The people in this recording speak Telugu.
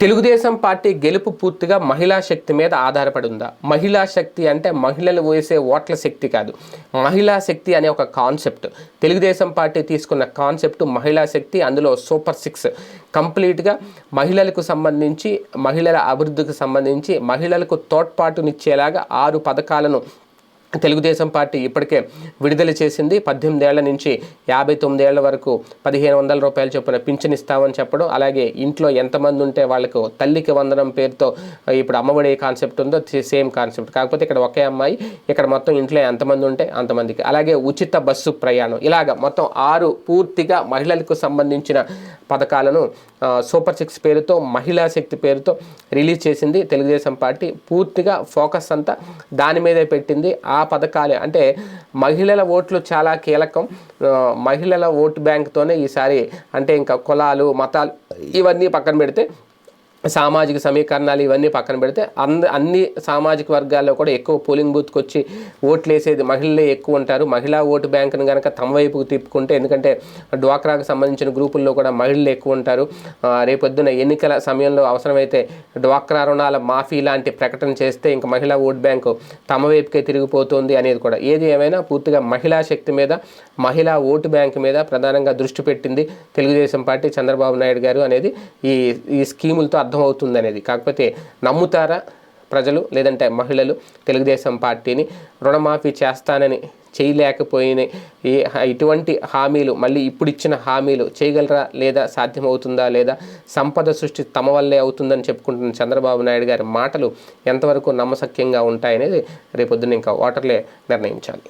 తెలుగుదేశం పార్టీ గెలుపు పూర్తిగా మహిళా శక్తి మీద ఆధారపడి ఉందా? మహిళా శక్తి అంటే మహిళలు వేసే ఓట్ల శక్తి కాదు. మహిళా శక్తి అనే ఒక కాన్సెప్ట్. తెలుగుదేశం పార్టీ తీసుకున్న కాన్సెప్ట్ మహిళా శక్తి అందులో సూపర్ సిక్స్. కంప్లీట్గా మహిళలకు సంబంధించి మహిళల అభివృద్ధికి సంబంధించి మహిళలకు తోడ్పాటునిచ్చేలాగా ఆరు పథకాలను తెలుగుదేశం పార్టీ ఇప్పటికే విడుదల చేసింది. పద్దెనిమిది ఏళ్ళ నుంచి యాభై తొమ్మిది ఏళ్ళ వరకు పదిహేను వందల రూపాయలు చొప్పున పింఛన్ ఇస్తామని చెప్పడం అలాగే ఇంట్లో ఎంతమంది ఉంటే వాళ్ళకు తల్లికి వందనం పేరుతో ఇప్పుడు అమ్మఒడి కాన్సెప్ట్ ఉందో సేమ్ కాన్సెప్ట్. కాకపోతే ఇక్కడ ఒకే అమ్మాయి ఇక్కడ మొత్తం ఇంట్లో ఎంతమంది ఉంటే అంతమందికి. అలాగే ఉచిత బస్సు ప్రయాణం. ఇలాగ మొత్తం ఆరు పూర్తిగా మహిళలకు సంబంధించిన పథకాలను సూపర్ సిక్స్ పేరుతో మహిళా శక్తి పేరుతో రిలీజ్ చేసింది తెలుగుదేశం పార్టీ. పూర్తిగా ఫోకస్ అంతా దాని మీదే పెట్టింది. ఆ ఆ పథకాలే. అంటే మహిళల ఓట్లు చాలా కీలకం. మహిళల ఓటు బ్యాంక్తోనే ఈసారి అంటే ఇంకా కులాలు మతాలు ఇవన్నీ పక్కన పెడితే సామాజిక సమీకరణాలు ఇవన్నీ పక్కన పెడితే అంద అన్ని సామాజిక వర్గాల్లో కూడా ఎక్కువ పోలింగ్ బూత్కి వచ్చి ఓట్లు వేసేది మహిళలే ఎక్కువ ఉంటారు. మహిళా ఓటు బ్యాంకును కనుక తమ వైపుకు తిప్పుకుంటే ఎందుకంటే డ్వాక్రాకు సంబంధించిన గ్రూపుల్లో కూడా మహిళలు ఎక్కువ ఉంటారు. రేపొద్దున ఎన్నికల సమయంలో అవసరమైతే డ్వాక్రా రుణాల మాఫీ లాంటి ప్రకటన చేస్తే ఇంకా మహిళా ఓటు బ్యాంకు తమ వైపుకే తిరిగిపోతుంది అనేది కూడా. ఏది ఏమైనా పూర్తిగా మహిళా శక్తి మీద మహిళా ఓటు బ్యాంక్ మీద ప్రధానంగా దృష్టి పెట్టింది తెలుగుదేశం పార్టీ చంద్రబాబు నాయుడు గారు అనేది ఈ ఈ స్కీములతో అర్థం అనేది కాకపోతే నమ్ముతారా ప్రజలు లేదంటే మహిళలు తెలుగుదేశం పార్టీని రుణమాఫీ చేస్తానని చేయలేకపోయిన ఈ ఇటువంటి హామీలు మళ్ళీ ఇప్పుడు ఇచ్చిన హామీలు చేయగలరా లేదా సాధ్యమవుతుందా లేదా సంపద సృష్టి తమ వల్లే అవుతుందని చెప్పుకుంటున్న చంద్రబాబు నాయుడు గారి మాటలు ఎంతవరకు నమ్మశక్యంగా ఉంటాయనేది రేపొద్దున ఇంకా ఓటర్లే నిర్ణయించాలి.